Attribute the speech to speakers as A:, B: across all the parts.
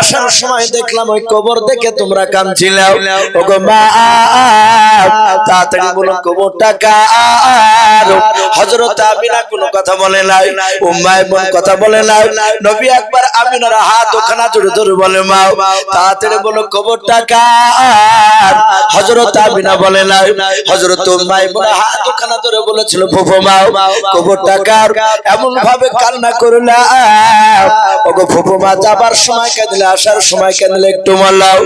A: আসার সময় দেখলাম ওই কবর দেখে তোমরা কাঁদছিলাম ওগো মা, তাড়াতাড়ি বলো, কবরটা কার? হযরত আমিনা কোনো কথা বলে নাই উম্মায়ে বোন কথা বলে নাই। নবী একবার আমিনার হাত ওখানা জোরে ধরে বলে, মা, তাড়াতাড়ি বলো, কবরটা কার? হযরত আমিনা বলে নাই, হযরত উম্মায়ে বোন হাত ওখানা ধরে বলেছিল, ফুফু মা, কবরটা কার? এমন ভাবে কান্না করলা, ওগো ফুফু মা, যাবার সময় কাঁদলে আসার সময় কাঁদলে একটু মাল্লাও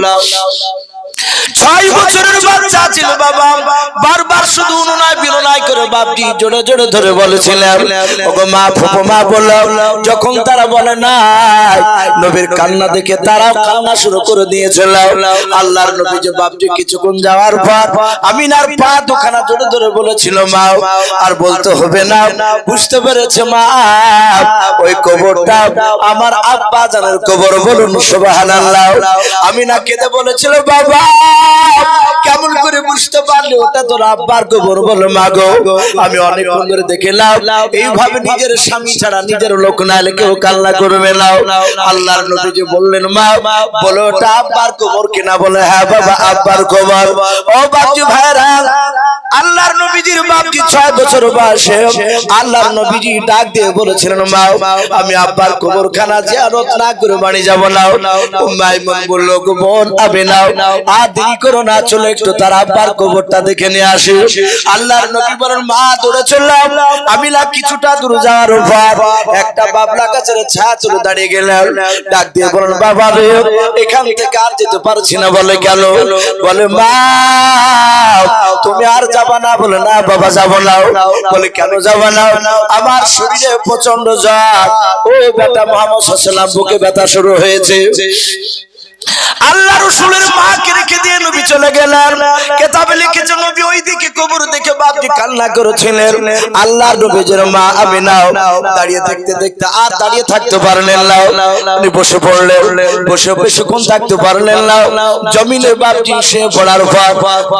A: ছয় বছরের বাচ্চা ছিল বাবা। বারবার শুধু অনুনয় বিনয় করে বাপটি জোরে জোরে ধরে বলেছিলেন ওগো মা, ফুপো মা বলল, যখন তারা বলে না নবীর কান্না দেখে তারা কান্না শুরু করে দিয়েছিল। আল্লাহর নবী যে বাপটি কিছুক্ষণ যাওয়ার পর আমিনার পা দুখানা জোরে ধরে বলেছিল, মা, আর বলতে হবে না। বুঝতে পেরেছে মা? ওই কবরটা আমার আব্বা জানের কবর বলুন, সুবহানাল্লাহ। আমিনা কেঁদে বলেছিল, বাবা কেমন করে বুঝতে পারলে? ওটা তোর আব্বার কবর বলো মাগো আমি অনেক ধরে দেখলাম এইভাবে নিজের স্বামী ছাড়া নিজের লোক না এলে কেউ কান্না করবে না। আল্লাহর নবী যে বললেন, মা, বলো, ওটা আব্বার কবর কিনা? বলে হ্যাঁ বাবা, আব্বার কবর। ও বাপজি ভাইরা আল্লাহর নবীজির বাপজি ছয় বছর বয়সে? আল্লাহর নবীজি ডাক দিয়ে বলেছিলেন, মা, আমি আব্বার কবর খানা জিয়ারত না করে বাড়ি যাব না। উম্মাই মন বলল বোন, আবে নাও আর দেরি করো না, চলে একটু তার আব্বার কবরটা দেখে নিয়ে আসি। আল্লাহর নবী বলেন, মা, দৌড়ে চললাম। আমি না, কিছুটা দূর যাওয়ার পর একটা বাবলা গাছের ছায়া চলে দাঁড়িয়ে গেলাম। ডাক দিয়ে বলেন, বাবা রে, এখান থেকে আর যেতে পারছি না। বলে কেন বলে, মা, তুমি আর যাবা না। বলে, না, বাবা, যাব না। বলে, কেন যাবা না? আমার শরীরে প্রচণ্ড জ্বর। ও বেটা মোহাম্মদ সাল্লাম বুকে ব্যথা শুরু হয়েছে। আল্লাহ রসুলের মাকে রেখে দিয়ে নবী চলে গেলেন। কেতাবে লিখেছে, নবী ওই দিকে কবর দেখে বাপজি কান্না করেছিলেন। আল্লাহ নবীজের মা আমি নাও দাঁড়িয়ে দেখতে দেখতে আর দাঁড়িয়ে থাকতে পারলেন না। উনি বসে পড়লেন। বসে বেশিক্ষণ থাকতে পারলেন না। জমিনে বাপজি সে পড়ার পর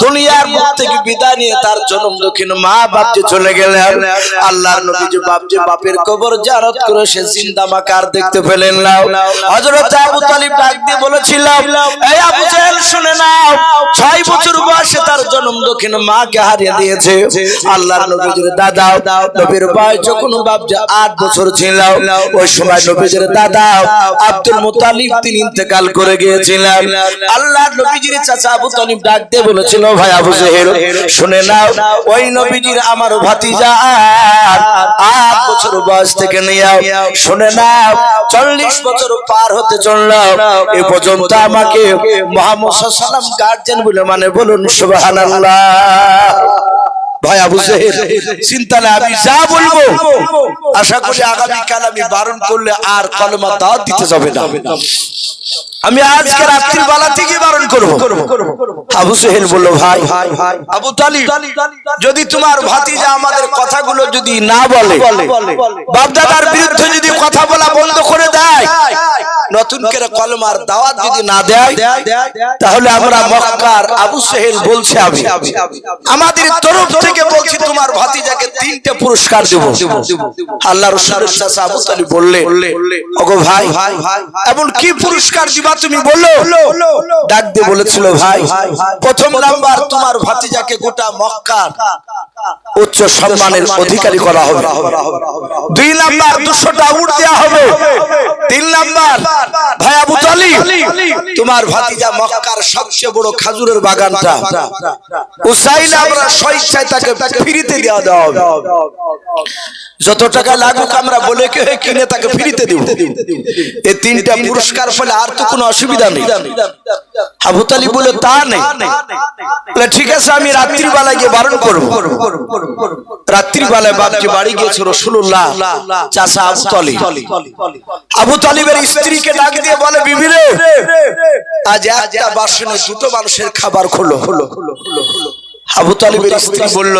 A: দুনিয়ার মুখ থেকে বিদায় নিয়ে তার জন্ম দক্ষিণ মা বাপজি চলে গেলেন। আল্লাহর নবী যে বাপজি বাপের কবর জারত করে সে জিন্দা মাকার দেখতে পেলেন না। হযরত আবু তালিব ডাক দিয়ে বলেছিলাম এই আবু জাহেল, শুনে নাও, ছয় বছর বয়সে তার জন্ম দক্ষিণ মাকে হারিয়ে দিয়েছে। আল্লাহর নবীজির দাদা, নবীর বয়স যখন বাপজা আট বছর ছিল, ওই সময় নবীজির দাদা আব্দুল মুতালিব তিনি ইন্তেকাল করে গিয়েছিলেন। আল্লাহর নবীজির চাচা আবু তালিব ডাক দিয়ে বলেছিল, ভাই আবু জাহেল, শুনে নাও, ওই নবীজির আমার ভাতিজা আট বছর বয়স থেকে নিয়ে শুনে নাও, চল্লিশ বছর পার হতে চলল। এ পর্যন্ত আমাকে মোহাম্মদ সাল্লাম গার্জেন বলে মানে বলুন, সুবহানাল্লাহ। ভাই আবু জেহেল, চিন্তা না আমি যা বলব, আশা করি আগামীকাল আমি বারণ করলে আর কলমা দাওয়াত দিতে যাবে না। আমি আজকে রাত্রি বেলা থেকে বারণ করব। আবু সোহেল বলল, ভাই, আবু তালিব, যদি তোমার ভাতিজা আমাদের কথাগুলো যদি না বলে, বাপদাদার বিরুদ্ধে যদি কথা বলা বন্ধ করে দেয়, নতুন করে কলমার দাওয়াত যদি না দেয়, তাহলে আমরা মক্কার আবু সোহেল বলছে আমি। আমাদের তরফ থেকে বলছি তোমার ভাতিজাকে তিনটে পুরস্কার দেব। আল্লাহ রসুলের চাচা আবু তালিব বললে, ওগো ভাই, এমন কি পুরস্কার দিবা তুমি বলল? ডাক দিয়ে বলেছিল ভাই। প্রথম নাম্বার তোমার ভাতিজাকে গোটা মক্কার উচ্চ সম্মানের অধিকারী করা হবে। দুই নাম্বার দুশোটা উঠ দেওয়া হবে। তিন নাম্বার ভাই আবু তালি তোমার ভাতিজা মক্কার সবচেয়ে বড় খাজুরের বাগানটা। উসাইলে আমরা স্বেচ্ছায় তাকে ফ্রিতে দেওয়া দেওয়া হবে। যত টাকা লাগুক আমরা বলে কিনে তাকে ফ্রিতে দেব। এই তিনটা পুরস্কার ফলে আর তো কোনো অসুবিধা নেই। আবু তালি বলে তা নেই। ঠিক আছে, আমি রাত্রিবেলায় গিয়ে বারণ করব। রাত্রিবেলায় বাপকে বাড়ি গিয়েছে রসুল্লাহ চাষা আবু তালি আবু তালিবের স্ত্রীকে ডাক দিয়ে বলে বিভিন্ন আজ একটা বাসনে দুটো মানুষের খাবার খোলো। হলো আবু তালিবের স্ত্রী বলল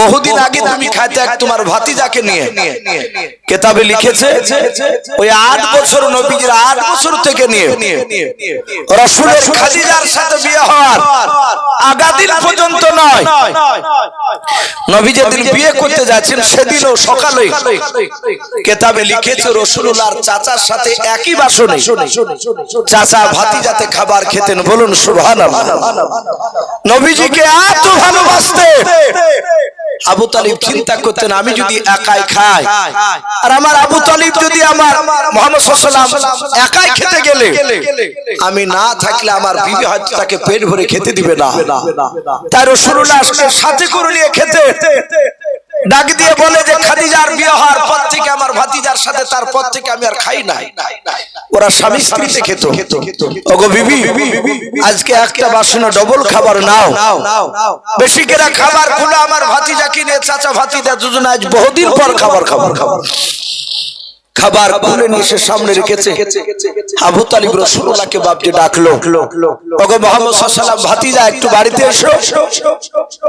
A: বহুদিন আগে তুমি খাইতে এক তোমার ভাতিজাকে নিয়ে। কেতাবে লিখেছে ওই আট বছর নবীজির আট বছর থেকে নিয়ে। রসুলের খাদিজার সাথে বিয়ে হওয়ার আগাদিন পর্যন্ত নয়। নবী যেদিন বিয়ে করতে যাচ্ছেন সেদিনও সকালে। কেতাবে লিখেছে রসুল্লাহর চাচার সাথে একই বাসনে। চাচা ভাতিজাতে খাবার খেতেন বলুন সুবহানাল্লাহ। নবীজিকে এত ভালোবাসতে আবু তালিব চিন্তা করতেন, আমি যদি একাই খাই, আর আমার আবু তালিব যদি আমার মোহাম্মদ সাল্লাম একাই খেতে গেলে, আমি না থাকলে আমার বিবি হয়তো তাকে পেট ভরে খেতে দিবে না। তাই রসুল্লাহ সাথে করে নিয়ে খেতে। ডাক দিয়ে বলে যে খাদিজার বিয়ে হওয়ার পর থেকে আমার ভাতিজার সাথে তার পর থেকে আমি আর খাই নাই। ওরা স্বামী স্ত্রীতে খেত ওগো বিবি, আজকে একটা বাসনা ডবল খাবার নাও। বেশি করে খাবার খুলে আমার ভাতিজা কিনে চাচা ভাতিজা দুজন আজ বহুদিন পর খাবার খাবার খাবার খাবার খুলে নিয়ে সে সামনে রেখেছে। আবু তালিব রসুল্লাহকে বাপকে ডাকলো। ওগো মোহাম্মদ সাল্লাম ভাতিজা, একটু বাড়িতে এসো।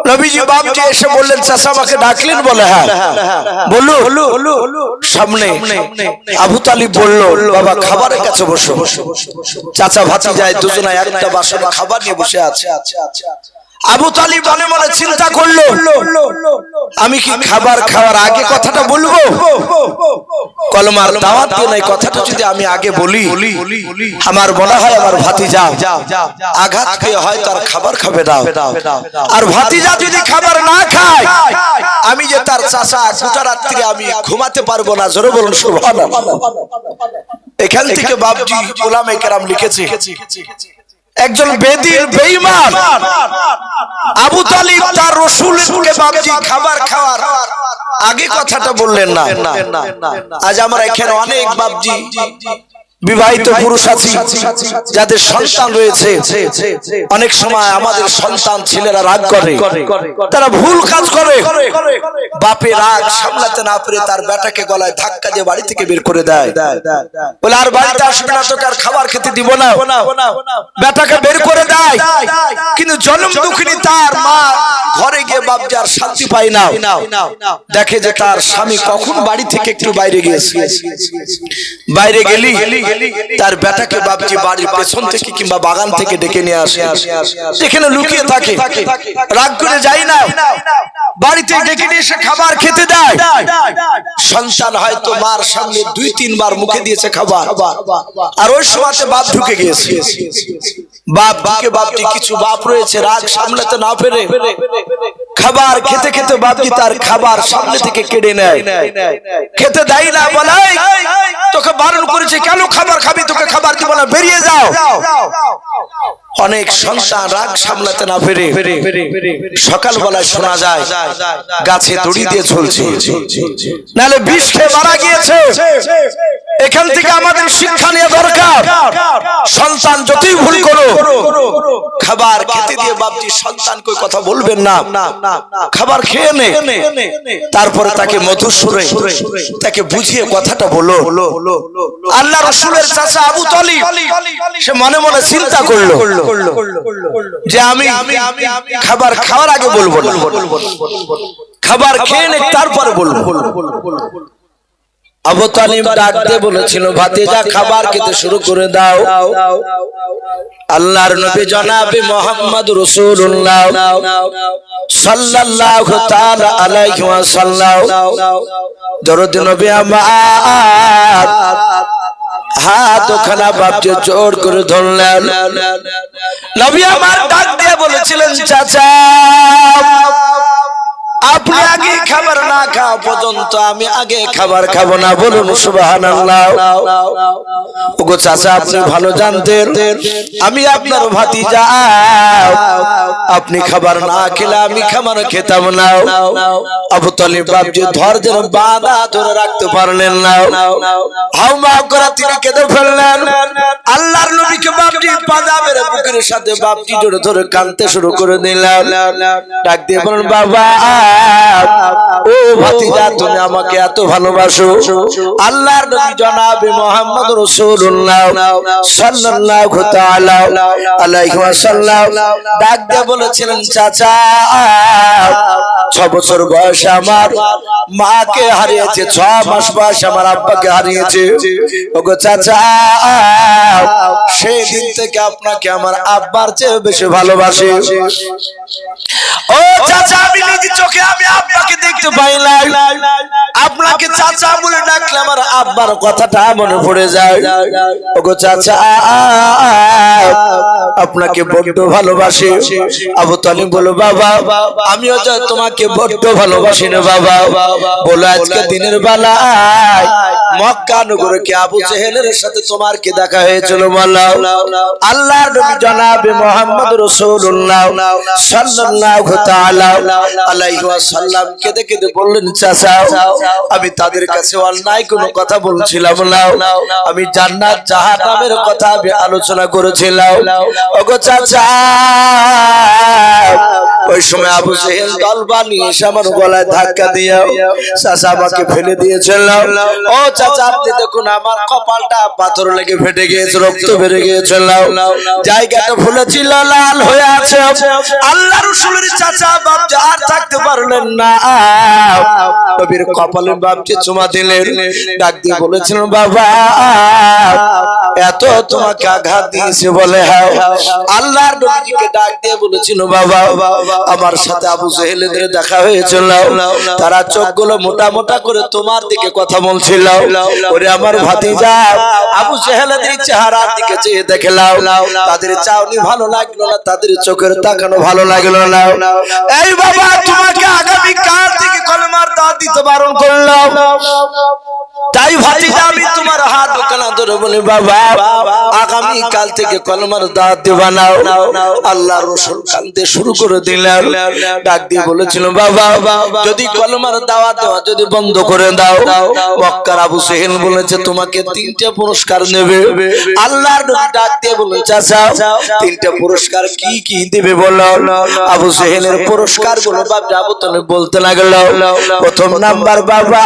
A: নবীজি বাপজি এসে বললেন, চাচা আমাকে ডাকলেন বলে হ্যাঁ। বলল, সামনে। আবু তালিব বলল, বাবা, খাবারের কাছে বসো। চাচা ভাতিজায় দুজনায় একটা বাসনে খাবার নিয়ে বসে আছে। আবু তালিব মনে মনে চিন্তা করল আমি কি খাবার খাওয়ার আগে কথাটা বলব? কলমার দাওয়াত দিয়ে নাই কথাটা যদি আমি আগে বলি আমার মনে হয় আমার ভাতিজা আঘাত পেয়ে হয় তার খাবার খাবে না। আর ভাতিজা যদি খাবার না খায় আমি যে তার চাচা গোটা রাত্রি আমি ঘুমাতে পারব না জোরে বলুন সুবহানাল্লাহ। এখান থেকে বাবজি ওলামে কেরাম লিখেছে। একজন বেদিন বেঈমান। আবু তালিব তার রসুলকে বাবজি খাবার খাওয়ার। আগে কথাটা বললেন না। আজ আমরা এখানে অনেক বাবজি বিবাহিত পুরুষ আছি যাদের সন্তান রয়েছে। অনেক সময় আমাদের সন্তান ছেলেরা রাগ করে। তারা ভুল কাজ করে। বাপে রাগ সামলাতে না পেরে তার বেটাকে গলায় ধাক্কা দিয়ে বাড়ি থেকে বের করে দেয়। বলে আর বাড়িতে আসবে না তোকে আর খাবার খেতে দিব না। বেটাকে বের করে দেয়। কিন্তু জন্ম দুঃখিনী তার মা ঘরে গিয়ে বাপজি আর শান্তি পায় না। দেখে যে তার স্বামী কখন বাড়ি থেকে একটু বাইরে গিয়েছে। বাইরে গেলি? তার বেটাকে বাপজি বাড়ির পেছন থেকে কিংবা বাগান থেকে ডেকে নিয়ে আসে। যেখানে লুকিয়ে থাকে। রাগ করে যাই না। বাড়িতে ডেকে নিয়ে এসে খাবার খেতে দেয়। সন্তান হয়তো মার সামনে দুই তিনবার মুখে দিয়েছে খাবার। আর ওই সময়তে বাপ ঢুকে গিয়েছে। বাপ বাপটি কিছু বাপ রয়েছে রাগ সামলাতে না পেরে। খাবার খেতে খেতে বাপজি তার খাবার সামনে থেকে কেড়ে নেয়। খেতে দেয় না, বলে তোকে বারণ করেছে, কেন খাবার খাবি? তোকে খাবার দিব না, বেরিয়ে যাও। অনেক সন্তান রাগ সামলাতে না পেরে সকালবেলায় শোনা যায়, গাছে দড়ি দিয়ে ঝুলছে। নাহলে বিষ খেয়ে মারা গিয়েছে। এখান থেকে আমাদের শিক্ষা নেওয়া দরকার। সন্তান যতই ভুল করো খাবার খেতে দিয়ে বাপজি সন্তানকে ওই কথা বলবেন না। খাবার খেয়ে নে। তারপরে তাকে মধুর সুরে তাকে বুঝিয়ে কথাটা বলো। আল্লাহ রসুলের চাচা আবু তলি সে মনে মনে চিন্তা করল যে আমি খাবার খাওয়ার আগে বলব। খাবার খেয়ে নে, তারপরে বলব। আবু তালিম ডাক দিয়ে বলেছিল, ভাতিজা, খাবার খেতে শুরু করে দাও। আল্লাহর নবী জনাবে মোহাম্মদ রাসূলুল্লাহ সাল্লাল্লাহু তাআলা আলাইহি ওয়াসাল্লাম। দরুদ নবী আমার হাত ওখানা বাপকে জোর করে ধরলেন। নবী আমার ডাক দিয়ে বলেছিলেন, চাচা আপনি আগে খাবার না খাওয়া পর্যন্ত আমি আগে খাবার খাব না, বলুন সুবহানাল্লাহ। আপনি ভালো জানতেন, আমি আপনার ভাতিজা। আপনি খাবার না খেলে আমি খাবার খেতাম না। আবু তালিব বাপজি ধৈর্যের বাধা ধরে রাখতে পারলেন না। হাউমা করে তিনি কেঁদে ফেললেন। আল্লাহর নবীকে বাপজি পাজাবের বুকের সাথে বাপটি জোরে ধরে কানতে শুরু করে দিলাম ডাক দিয়ে বলেন বাবা ও ভাতিজা তুমি আমাকে এত ভালোবাসো। আল্লাহর নবী জনাবে মোহাম্মদ রাসূলুল্লাহ সাল্লাল্লাহু তাআলা আলাইহি ওয়াসাল্লাম ডাক দিয়ে বলেছিলেন চাচা ছ বছর বয়স আমার। মাকে হারিয়েছে ছ মাস বয়স আমার আব্বাকে হারিয়েছে। ওগো চাচা সেই দিন থেকে আপনাকে আমার আব্বার চেয়ে বেশি ভালোবাসি। ও চাচা আমি নিজে চোখে আমি আব্বাকে দেখতে পাইলাম আপনাকে চাচা বলে ডাকলে আমার আব্বার কথাটা মনে পড়ে যায়। ওগো চাচা, আপনাকে বড্ড ভালোবাসি। আবু তালিম বলো বাবা, আমিও তোমাকে বড্ড ভালোবাসি না বাবা। বলো, আজকে দিনের বেলায় মক্কা নগরে কি আবু জেহেলের সাথে তোমার কি দেখা হয়েছিল বলো? আল্লাহর নবী জনাবে মোহাম্মদ রাসূলুল্লাহ সাল্লাল্লাহু তাআলা আলাইহি কেঁদে কেঁদে বললেন, চাচা, আমি তাদের কাছে অন্যায় কোনো কথা বলছিলাম না। আমি জান্নাত জাহান্নামের কথা আমি আলোচনা করেছিলাম। ওগো চাচা, ওই সময় আবু জেহেল দল বানিয়ে এসে আমার গলায় ধাক্কা দিয়ে চাচা আমাকে ফেলে দিয়েছিল। ও চাচা, আপনি দেখুন, আমার কপালটা পাথর লেগে ফেটে গিয়েছে, রক্ত বেড়ে গিয়েছিল। জায়গাটা ফুলেছিল, লাল হয়ে আছে। আল্লাহ রসুলের চাচা, বাপ আর থাকতে পারলেন না। নবীর কপালে বাপকে চুমা দিলেন। ডাক দিয়ে বলেছিলেন বাবা, এত তোমাকে আঘাত দিয়েছে বলে হ্যাঁ আল্লাহর নবীকে ডাক দিয়ে বলেছিল বাবা, আমার সাথে আবু জেহেলেদের দেখা হয়েছিল। তারা চোখগুলো মোটা মোটা করে তোমার দিকে কথা বলছিল। ওরে আমার ভাতিজা, আবু জেহেলেদের চেহারার দিকে চেয়ে দেখলাম। তাদের চাউনি ভালো লাগল না, তাদের চোখের তাকানো ভালো লাগল না। এই বাবা, তোমাকে থেকে কলমার দাঁত দিতে বারণ করলাম। তাই আমি তোমার হাত ধরে বলি বাবা। আগামী কাল থেকে কলমার দাঁত দেবা আল্লাহ রসুল শুরু করে দিলাম ডাক দিয়ে বলেছিল, বাবা, যদি কলমার দাওয়াত দেওয়া যদি বন্ধ করে দাও, মক্কার আবু সেহেল বলেছে, তোমাকে তিনটে পুরস্কার নেবে। আল্লাহর ডাক দিয়ে বলে চাচা তিনটে পুরস্কার কি কি দেবে বলো? আবু সেহেলের পুরস্কারগুলো বাপ যাব তুমি বলতে লাগল। প্রথম নাম্বার বাবা।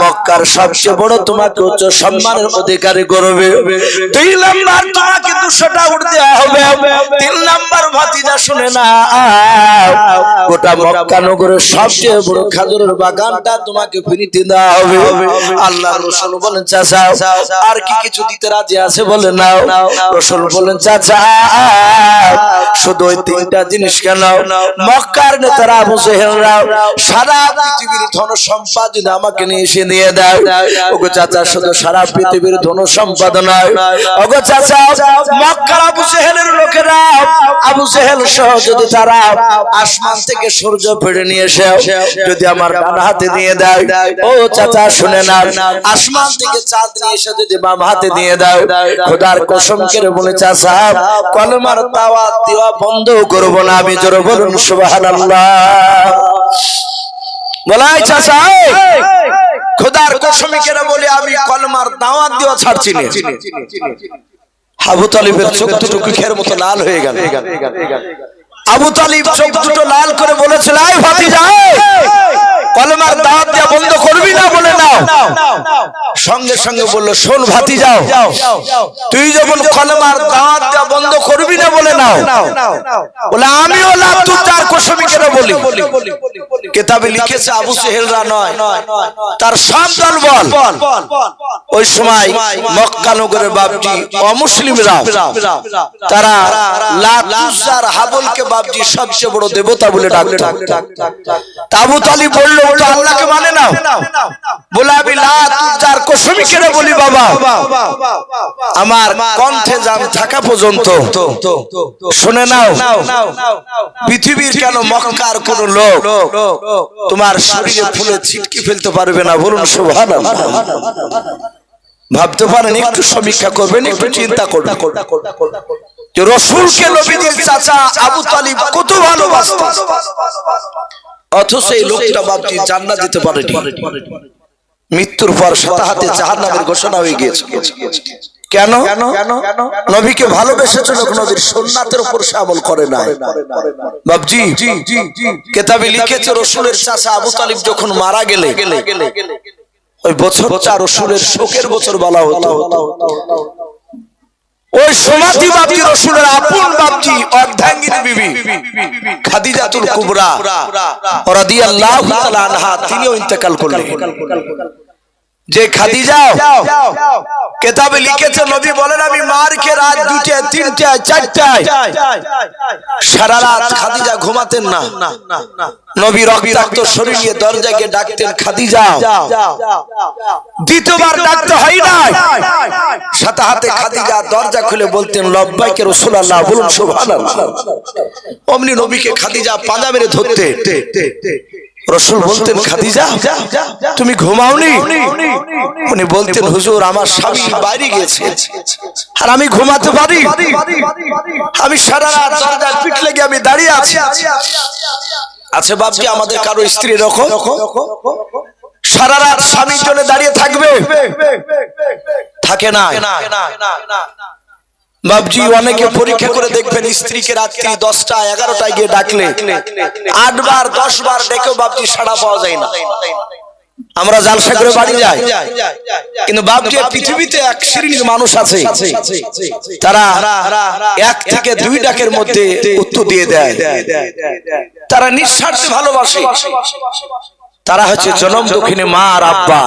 A: মক্কার সবচেয়ে বড় তোমাকে উচ্চ সম্মানের অধিকারী করবে। দুই নাম্বার তোমাকে দুশোটা উঠ দেওয়া হবে। তিন নাম্বার ভাতিজা শুনে না, গোটা মক্কা নগরের সবচেয়ে বড় খাজুরের বাগানটা তোমাকে ফিরিতে দেওয়া হবে। আল্লাহ রসুল বলেন, চাচা, আর কি কিছু দিতে রাজি আছে বলে নাও। রসুল বলেন, চাচা, শুধু ওই তিনটা জিনিস কেন? মক্কার নেতারা আবু জেহেলরা সারা পৃথিবীর ধন সম্পদ যদি আমাকে নিয়ে এসে দিয়ে দেয়। ওগো চাচা শুধু সারা পৃথিবীর ধন সম্পদ নয়। ওগো চাচা, মক্কার আবু জেহেলের লোকেরা, আবু জেহেল সহ যদি তারা আসমান থেকে সূর্য ফিরে নিয়ে এসে যদি আমার ডান হাতে দিয়ে দেয়, ও চাচা, শুনে না আসমান থেকে চাঁদ নিয়ে এসে যদি বাম হাতে দিয়ে দাও খোদার কসম করে বলে চাচা, কলমার দাওয়াত দেওয়া বন্ধ করব না আমি, জোর বলুন সুবহানাল্লাহ। বলাই চাচা খোদার কসম করে বলে, আমি কলমার দাওয়াত দেওয়া ছাড়ছি না। আবু তালিবের চোখ দুটো কুখের মতো লাল হয়ে গেল। আবু তালিব চোখ দুটো লাল করে বলেছিল আই ভাতিজা, কলমার দাওয়াত দেওয়া বন্ধ করবি না বলে নাও। সঙ্গে সঙ্গে বলল, শোন ভাতি যাও তুই যখন কলমার দাওয়াত দেওয়া বন্ধ করবি না বলে নাও। বলে, আমিও লাভ তুই তার কসমিকেরা বলি। কেতাবে লিখেছে আবু সেহেলরা নয়। তার সব দল বল। ওই সময় মক্কা বাপজি অমুসলিমরা তারা লাতুজার হাবলকে সবচেয়ে বড় দেবতা বলে ডাকতো। তো আল্লাহকে মানে না বলে, আমি লাতুজার বলি, বাবা। আমার কণ্ঠে জাম থাকা পর্যন্ত। শুনে নাও, পৃথিবীর কেন মক্কার কোন লোক তোমার শরীরে ফুলে ছিটকে ফেলতে পারবে না, বলুন সুবহানাল্লাহ। ভাবতে পারেন, একটু সমীক্ষা করবেন, একটু চিন্তা করবেন। রসুলকে নবীদের চাচা আবু তালিব কত ভালোবাসত। অথচ এই লোকটা পারেনি। মৃত্যুর পর সাথে হাতে জাহান্নামের ঘোষণা হয়ে গিয়েছে। কেন? নবীকে ভালোবেসেছিল নবীর সোননাথের উপর সে আমল করে না বাবজি কেতাবে লিখেছে রসুলের চাচা আবু তালিব যখন মারা গেলে ওই বছরটা রসুলের শোকের বছর বলা হতো। ওই বাবজি রসুলের আপন অর্ধাঙ্গিনী বিবি খাদিজাতুল কুবরা রাদিয়াল্লাহু তাআলা আনহা তিনিও ইন্তেকাল করলেন। যে খাদিজা কেতাবে লিখেছে নবী বলেন আমি মার খেয়ে রাত দুটে তিনটে চারটায় সারা রাত খাদিজা ঘুমাতেন না। নবী রক্তাক্ত শরীর দরজাকে ডাকতেন খাদিজা দ্বিতীয়বার ডাকতে হয় না সাথে হাতে খাদিজা দরজা খুলে বলতেন লব্বাইকে রসুল্লাহ বলুন সুবহানাল্লাহ। অমনি নবীকে খাদিজা পাঁজা মেরে ধরতে। রসুল বলতেন খাদিজা তুমি ঘুমাওনি? উনি বলতেন হুজুর আমার স্বামী বাইরে গেছে। আর আমি ঘুমাতে পারি? আমি সারা রাত দরজায় পিঠ লেগে আমি দাঁড়িয়ে আছি। আছে। বাপজি আমাদের কারও স্ত্রী রকম? সারা রাত স্বামীর জন্য দাঁড়িয়ে থাকবে? থাকে না বাবজি অনেকে পরীক্ষা করে দেখবেন স্ত্রীকে রাত্রি দশটা, এগারোটায় গিয়ে ডাকলে। আটবার দশ বার ডেকেও বাবজি সাড়া পাওয়া যায় না। আমরা জালসা করে বাড়ি যাই। কিন্তু বাবজি পৃথিবীতে এক শ্রেণির মানুষ আছে, তারা এক থেকে দুই ডাকের মধ্যে উত্তর দিয়ে দেয়। তারা নিঃস্বার্থে ভালোবাসে। তারা হচ্ছে জনম দক্ষিণে মা আর আব্বা।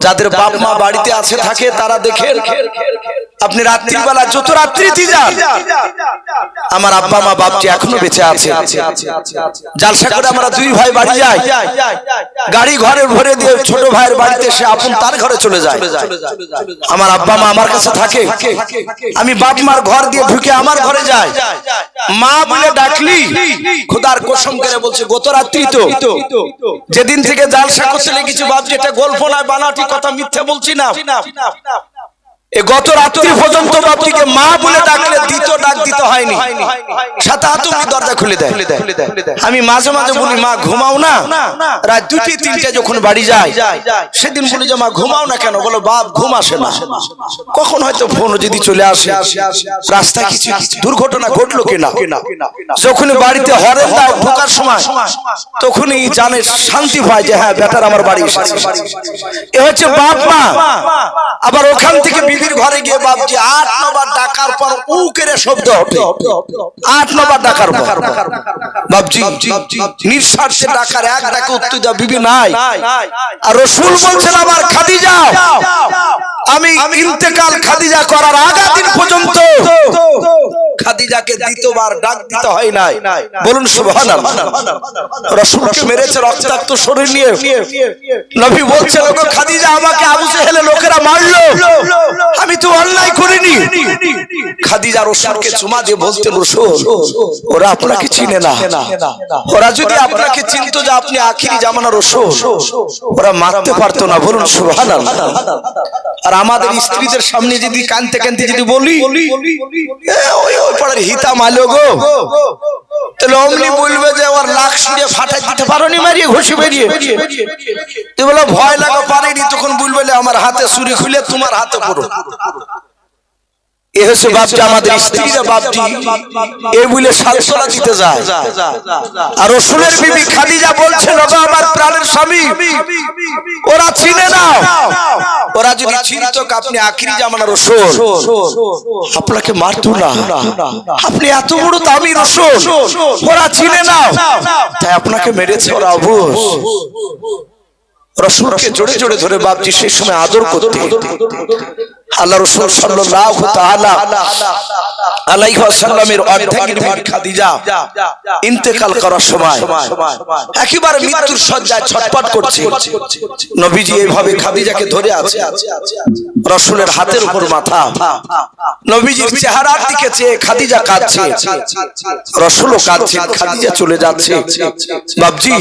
A: যাদের বাপ মা বাড়িতে আছে, থাকে, তারা দেখেন আপনি রাত্রিবেলা যত রাত্রিতে যান আমার আব্বা, মা বাপজি এখনও বেঁচে আছে। জালসা করে আমরা দুই ভাই বাড়ি যাই। গাড়ি ঘরে ভরে দিয়ে ছোট ভাইয়ের বাড়িতে সে আপন তার ঘরে চলে যায়। আমার আব্বা, মা আমার কাছে থাকে। আমি বাপ, মার ঘর দিয়ে ঢুকে আমার ঘরে যাই। মা বলে ডাকলি, খোদার কসম করে বলছে গত রাত্রি তো। যেদিন থেকে জালসা করতে লেগেছি বাপজি এটা গল্প নয়, বানাটি কথা মিথ্যে বলছি না। আমি মাঝে মাঝে বলি, মা, ঘুমাও না। রাত দুটি, তিনটে যখন বাড়ি যায়, সেদিন বলি যে, মা, ঘুমাও না কেন? বলো, বাপ, ঘুম আসে না। কখন হয়তো ফোন যদি চলে আসে, রাস্তায় কিছু দুর্ঘটনা ঘটলো কিনা? যখন বাড়িতে হরেন দাও ঢোকার সময়, তখনই জানে, শান্তি পায় যে হ্যাঁ বেটার আমার বাড়ি এ হচ্ছে বাপ মা। আবার ওখান থেকে বিবির ঘরে গিয়ে বাপজি আট নবার ডাকার পর উ করে শব্দ হবে। আট নবার ডাকার পর। বাপজি নিঃশ্বাসে ডাকার এক ডাকে উত্তর দেওয়া, বিবি, নাই। আর রসুল বলছেন, আমার খাদিজা। আমি ইন্তেকাল খাদিজা করার আগা দিন পর্যন্ত খাদিজাকে দ্বিতীয়বার ডাক দিতে হয় নাই। বলুন, সুবহানাল্লাহ। রসুলকে মেরেছে রক্তাক্ত শরীর নিয়ে। নবী বলছেন, ওগো খাদিজা, আমাকে আবু জেহেলে লোকেরা মারলো। আমি তো অন্যায় করিনি। খাদিজা রসুলকে চুমা দিয়ে বলতেন রসুল ওরা আপনাকে চিনে না। ওরা যদি আপনাকে চিনতো যে আপনি আখিরি জামানা রসুল, ওরা মারতে পারতো না, বলুন সুবহানাল্লাহ। আর আমাদের স্ত্রীদের সামনে যদি কানতে কানতে যদি বলি ওই পাড়ার হিতা মালো গো। তাহলে বলবে যে আমার পারোনি তুই বলো, ভয় লাগা পারেনি, তখন বলবে আমার হাতে সুরি খুলে তোমার হাতে পড়ো। এ হচ্ছে বাপজি আমাদের স্ত্রীরা বাপজি। এ বলে সালসলা দিতে যায়। আর রসুলের বিবি খাদিজা বলছে বাবা, আমার প্রাণের স্বামী। ওরা চিনে না ওরা যদি চিনত, আপনি আখিরি জামানা রসুল। আপনাকে মারতো না। আপনি এত বড় দামি রসুল। ওরা চিনে না তাই আপনাকে মেরেছে ওরা অবুজ। রসুলকে জোরে জোরে ধরে বাপজি সেই সময় আদর করতে। আল্লাহ রসুল সাল্লাল্লাহু তাআলা আলাইহি ওয়াসাল্লামের অর্ধাঙ্গিনী খাদিজা ইন্তেকাল করার সময় একেবারে মৃত্যুর শয্যায় ছটপট করছে। নবীজি এইভাবে খাদিজাকে ধরে আছে। রসুলের হাতের উপর মাথা। নবীজির চেহারার দিকে চেয়ে খাদিজা কাঁদছে। রসুলও কাঁদছে, খাদিজা চলে যাচ্ছে। বাবজি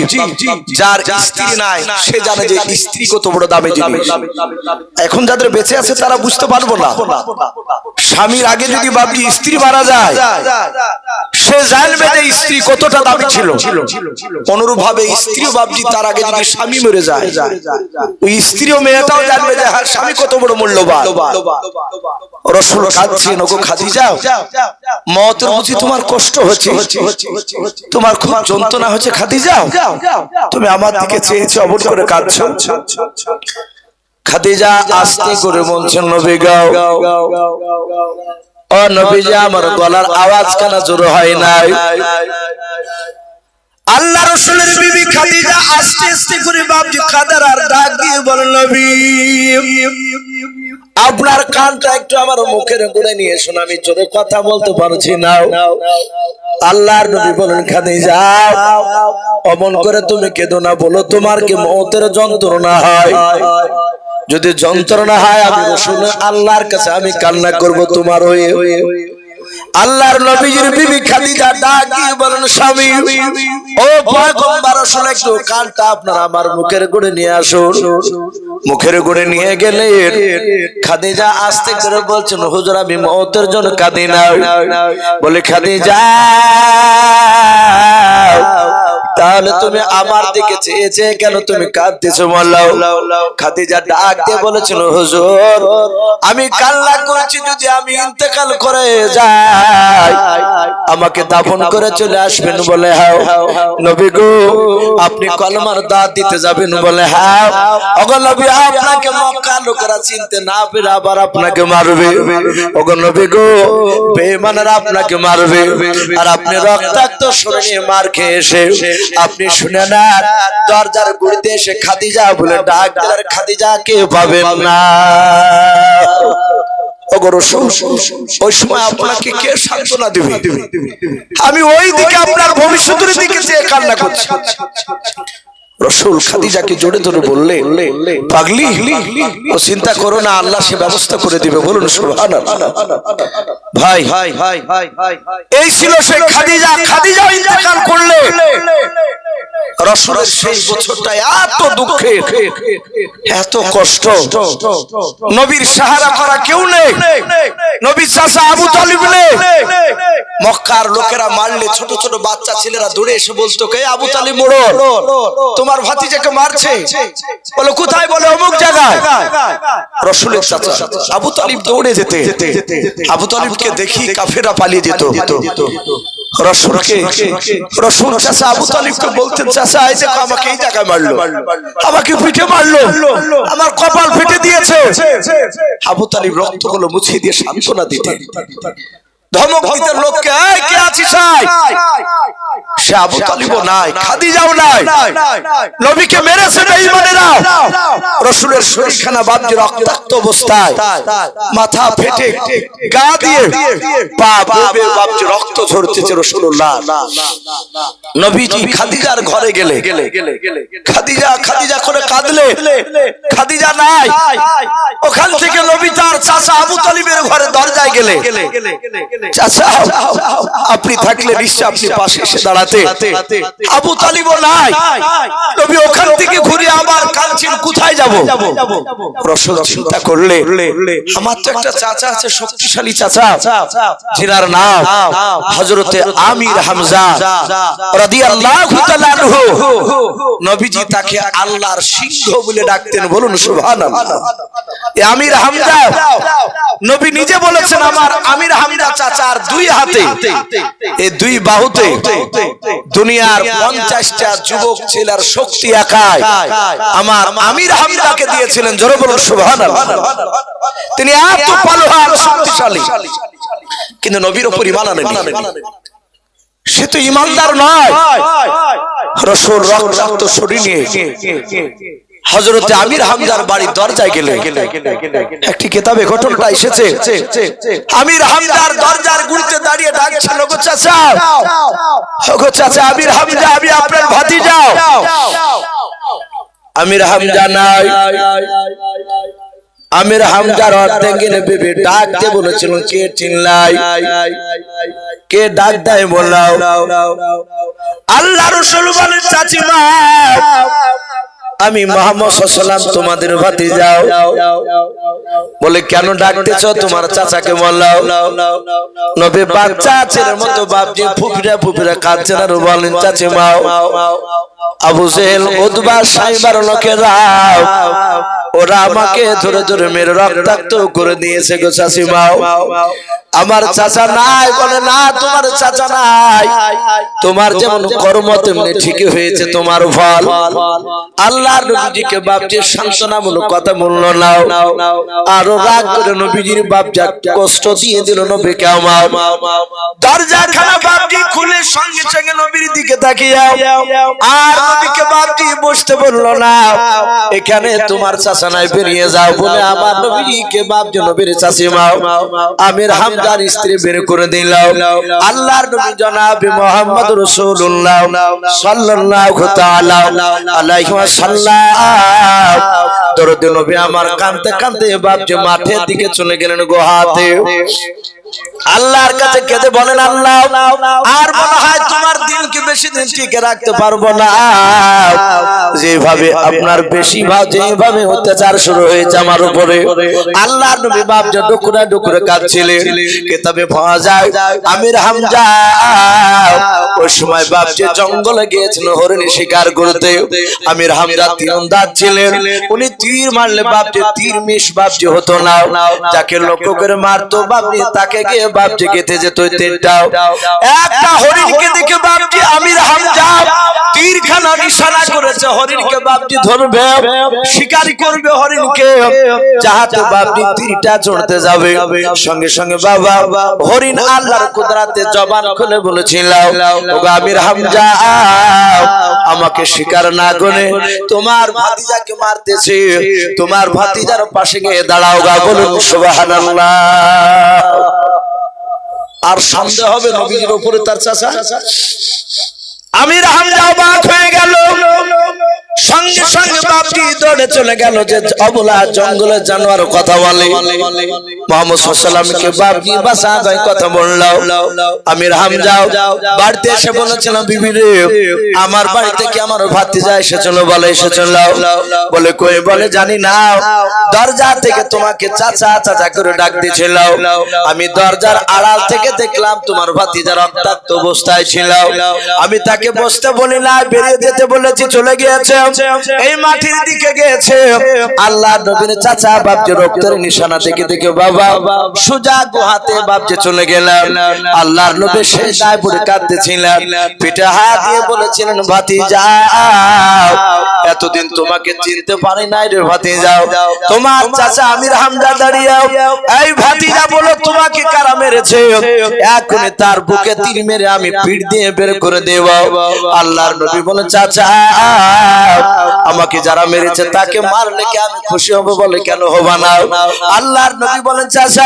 A: যার স্ত্রী নাই, সে জানে যে স্ত্রী কত বড় দামে জিনিস। এখন যাদের বেঁচে আছে তারা বুঝতে পারব না। স্বামীর আগে যদি বাবজি স্ত্রী মারা যায়, সে জানবে যে স্ত্রী কতটা দামি ছিল। অনুরূপ ভাবে স্ত্রী বাবজি তার আগে যদি স্বামী মরে যায়, ওই স্ত্রী ও মেয়েটাও জানবে যে হ্যাঁ স্বামী কত বড় মূল্যবান। রসুল কাঁদছে, নগো খাদি যাও। মতের বুঝি তোমার কষ্ট হচ্ছে। তোমার খুব যন্ত্রণা হচ্ছে। খাদি যাও। তুমি আমার দিকে চেয়েছো অবট করে কাঁদছো। খাদিজা আস্তে করে বলছেন, নবী গাও। ও নবীজি, আমার গলার আওয়াজ কেন জোর হয় নাই। আল্লাহ রসুলের বিবি খাদিজা আস্তে আস্তে করে বাপজি কাদার আর ডাক দিয়ে বলেন আপনার কানটা একটু আমার মুখের গোড়ে নিয়ে এসুন আমি জোরে কথা বলতে পারছি না। আল্লাহর নবী বলেন, খাদিজা, অমন করে তুমি কেঁদো না, বলো তোমার কি মতের যন্ত্রণা হয়? যদি যন্ত্রণা হয় আমি রসুল আল্লাহর কাছে আমি কান্না করব তোমার হয়ে। আল্লাহর নবীজির বিবি খাদিজা ডাক বলেন স্বামী ও পয়গম্বর রাসূল একটু কানটা আপনার আমার মুখের গোড়ে নিয়ে আসুন। মুখের গোড়ে নিয়ে গেলে খাদিজা আস্তে করে বলছেন হুজুর আমি মওতের জন্য কাঁদি না বলে খাদিজা তাহলে তুমি আমার দিকে চেয়ে চেয়ে কেন তুমি কাঁদতেছো মাল্লাও খাদিজা ডাক দিয়ে বলেছিল হুজুর আমি কান্না করেছি যদি আমি ইন্তেকাল করে যাই। আমাকে দাফন করে চলে আসবেন বলে হাও নবী গো আপনি কলমার দাঁত দিতে যাবেন বলে হাও ওগো নবী আপনাকে মক্কা লোকেরা চিনতে না পেরে আবার আপনাকে মারবে। ওগো নবী গো বেঈমানেরা আপনাকে মারবে। আর আপনি রক্তাক্ত শরীরে মার খেয়ে এসে আপনি শুনে না দরজার গুড়িতে এসে খাদিজা বলে ডাক দিলার খাদিজাকে পাবেন না কে ও চিন্তা করো না আল্লাহ সে ব্যবস্থা করে দিবে বলুন সুবহানাল্লাহ ভাই এই ছিল সেই খাদিজা খাদিজা ইন্তেকাল করলে রসুলের সেই বছরটা এত দুঃখে এত কষ্ট। নবীর সাহারা করা কেউ নেই। নবীর চাষা আবু তালিব নেই। মক্কার লোকেরা মারলে ছোট ছোট বাচ্চা ছেলেরা দৌড়ে এসে বলতো কে আবু তালিব মোড় তোমার ভাতিজাকে মারছে। বলে কোথায়? বলে অমুক জায়গায়। রসুলের চাচা আবু তালিব দৌড়ে যেতে। আবু তালিবকে দেখি কাফেরা পালিয়ে যেত। আবু আমাকে মারলো। আমাকে মারলো। আমার কপাল ফেটে দিয়েছে। আবু তালিব রক্তগুলো মুছিয়ে দিয়ে সান্ত্বনা দিতে ধমক দিতে লোককে এই কে আছিস সে আবু তালিবও নাই খাদিজাও নাই। নবীকে মেরেছে বেঈমানেরা রসুলের শরীরখানা বাদ্যে রক্তাক্ত অবস্থায়। মাথা ফেটে গা দিয়ে পা ববে বাদ্যে রক্ত ঝরতেছে নবীজি খাদিজার ঘরে গেলে। খাদিজা খাদিজা করে কাঁদলে খাদিজা নাই। ওখান থেকে নবী তার চাচা আবু তালিবের ঘরে দরজায় গেলে। চাচা আপনি থাকলে নিশ্চয় আপনি পাশে এসে দাঁড়াতে। আবু তালিবও নাই। নবী ওখান থেকে ঘুরে আবার কোথায় যাব? রসদ চিন্তা করলে আমার তো একটা চাচা আছে শক্তিশালী চাচা। যিনার নাম হজরতে আমির হামজা। রাদিয়াল্লাহু তাআলা আনহু। নবীজি তাকে আল্লাহর সিংহ বলে ডাকতেন বলুন সুবহানাল্লাহ। আমির হামজা। নবী নিজে বলেছেন আমার আমির হামজা চাচার দুই হাতে, এই দুই বাহুতে দুনিয়ার পঞ্চাশটা যুবক ছেলের শক্তি একাই আমার আমির হামজাকে দিয়েছিলেন, জোরে বলুন তিনি এত পালোহার শক্তিশালী। কিন্তু নবীর উপর ইমান সে তো ইমানদার নয়। রসুল রক্ত শরীর নিয়ে হজরতে আমির হামজার বাড়ির দরজায় গেলে একটি কেতাবে ঘটনাটা এসেছে। আমির হামজার দরজার গুড়িতে দাঁড়িয়ে ডাকছে লোগো চাচা আমির হামজা, আমি আপনার ভাতি যাও আমির হামজা নাই। আমির হামজার অর্ধেঙ্গিনে বেবি ডাক দিয়ে বলেছিল, কে চিনলাই কে ডাক দেয় বললাও আল্লাহ রসুল বলেন, চাচিমা আমি মোহাম্মদ সাল্লাম তোমাদের ভাতি যাও বলে কেন ডাকতেছ? তোমার চাচাকে বললাও নবে বাচ্চা ছেলের মতো বাপজি ফুপিরা ফুপিরা কাঁদছেন আর বলেন চাচে মাও। আবু জেহেল উদ্বা সাইবার লোকেরা ওরা আমাকে ধরে ধরে মেরে রক্তাক্ত করে দিয়েছে গো চাচি মাও। আমার চাচা নাই বলে না তোমার চাচা নাই। তোমার যেমন কর্ম তেমনি ঠিকই হয়েছে তোমার ফল। আল্লাহর নবীজিকে বাপজির সান্ত্বনামূলক কথা বলল নাও। আরও রাগ করে নবীজির বাপজা কষ্ট দিয়ে দিল নবীকে আমার। দরজা খানা বাপজি খুলে সঙ্গে সঙ্গে নবীর দিকে তাকিয়ে আর নবীকে বাপজি বসতে বলল না। এখানে তোমার চাচা নাই বেরিয়ে যাও বলে আমার নবীকে বাপজি নবীর চাচি মাও। আমির হামদার স্ত্রী বের করে দিল। আল্লাহর নবী জনাবে মোহাম্মদ রাসূলুল্লাহ। সাল্লাল্লাহু তাআলা আলাইহি ওয়াসাল্লাম। দরুদ নবী আমার কানতে কানতে বাপ যে মাঠের দিকে চলে গেলেন গোহাতে আল্লাহর কাছে কেঁদে বলেন, আল্লাহ, আর মনে হয় তোমার দিনকে বেশি দিন টিকে রাখতে পারব না। যেভাবে আপনার বেশি ভাব যেভাবে অত্যাচার শুরু হয়েছে আমার উপরে, আল্লাহ নবী বাপ যে ডুকুরা ডুকুরে কাঁদছিলেন, কেতাবে পাওয়া যায়, আমির হামজা, ওই সময় বাপ যে জঙ্গলে গিয়েছিল, হরিণী শিকার করতে, আমির হামজা তীরন্দাজ ছিলেন, উনি তীর মারলে বাপ যে তীর মিশ বাপ যে হতো না, যাকে লক্ষ্য করে মারতো বাপনি তাকে গিয়ে বাপ যে গেতে যেত ওই তীরটাও একটা হরিণকে দেখে বাপজি আমির হামজা তীরখানা নিশানা করেছে। হরিণকে বাপজি ধরবে, শিকারি করবে হরিণকে যাহাতে বাপজি তীরটা চড়তে যাবে। সঙ্গে সঙ্গে বাবা হরিণ আল্লাহর কুদরাতে জবান খুলে বলেছিল আমির হামজা আমাকে শিকার না করে। তোমার ভাতিজাকে মারতেছে। তোমার ভাতিজার পাশে গিয়ে দাঁড়াও গা বলুন সুবহানাল্লাহ। আর সন্দেহ হবে নবীজির উপরে তার চাচা। আমির হামজা অবাক হয়ে গেল। সঙ্গে সঙ্গে বাপটি দৌড়ে চলে গেল যে অবলা জঙ্গলের জানোয়ার কথা বলে মোহাম্মদ সাল্লামকে বাপটি বাসা যায় কথা আমির বাড়িতে এসে বলেছিলাম বিবি রে আমার বাড়িতে কি আমার ভাতিজা এসেছিল বলে এসেছিল? বলে কই? বলে জানি না। দরজা থেকে তোমাকে চাচা চাচা করে ডাক দিছিল। আমি দরজার আড়াল থেকে দেখলাম তোমার ভাতিজা রক্তাক্ত অবস্থায় ছিল। আমি তাকে বসতে বলি না বেরিয়ে যেতে বলেছি চলে গিয়েছে। এই মাটির দিকে গিয়েছে আল্লাহ নবীর চাচা বাপজি রক্তের নিশানা দেখে দেখে বাবা, সুজা গুহাতে বাপজি চলে গেলাম আল্লাহর নবী সেই দায় পড়ে কাঁদতেছিলেন। পিঠে হাত দিয়ে বলেছিলেন, ভাতি যাও। এতদিন তোমাকে চিনতে পারি নাই রে ভাতি যাও। তোমার চাচা আমির হামজা দাঁড়িয়ে এই ভাতিজা বলো, তোমাকে কারা মেরেছে? এখনই তার বুকে তীর মেরে আমি পিঠ দিয়ে বের করে দেব। আল্লাহর নবী বলে, চাচা আমাকে যারা মেরেছে তাকে মারলে কি আমি খুশি হব বলে কেন হবা না আল্লাহর নবী বলেন, চাচা,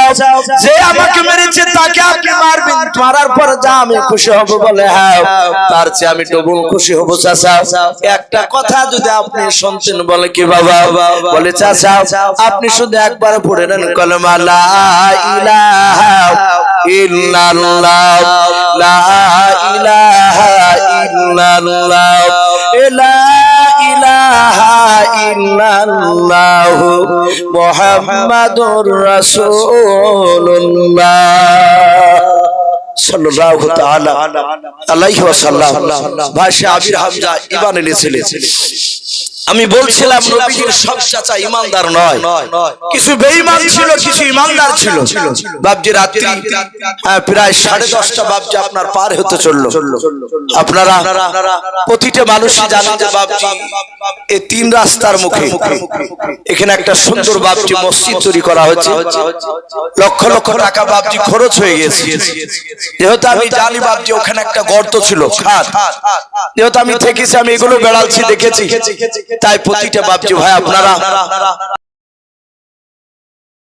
A: যে আমাকে মেরেছে তাকে আপনি মারবেন। মারার পর যা আমি খুশি হব বলে হ্যাঁ তার চেয়ে আমি ডবল খুশি হব, চাচা। একটা কথা যদি আপনি শুনতেন বলে কি বাবা? বলে, চাচা, আপনি শুধু একবার পড়ে নেন কলমা, লা ইলাহা ইল্লাল্লাহ, লা ইলাহা ইল্লাল্লাহ ইলাহা মুহাম্মাদুর রাসূলুল্লাহ সাল্লাল্লাহু তাআলা আলাইহি ওয়াসাল্লাম। ভাষা আবির হামজা ঈমান এনেছিলেন আমি বলছিলাম নবীজির সব চাচা ইমানদার নয়। কিছু বেঈমান ছিল কিছু ইমানদার ছিল। বাপজি রাত্রি হ্যাঁ, প্রায় সাড়ে দশটা বাপজি আপনার পার হতে চলল। আপনারা প্রতিটা মানুষই জানেন যে বাপজি এই তিন রাস্তার মুখে এখানে একটা সুন্দর বাপজি মসজিদ তৈরি করা হচ্ছে লক্ষ লক্ষ টাকা বাপজি খরচ হয়ে গেছে। যেহেতু আমি জানি বাপজি ওখানে একটা গর্ত ছিল খাত যেহেতু আমি থেকেছি আমি এগুলো বেড়ালছি দেখেছি। তাই প্রতিটা বাপজি ভাই আপনারা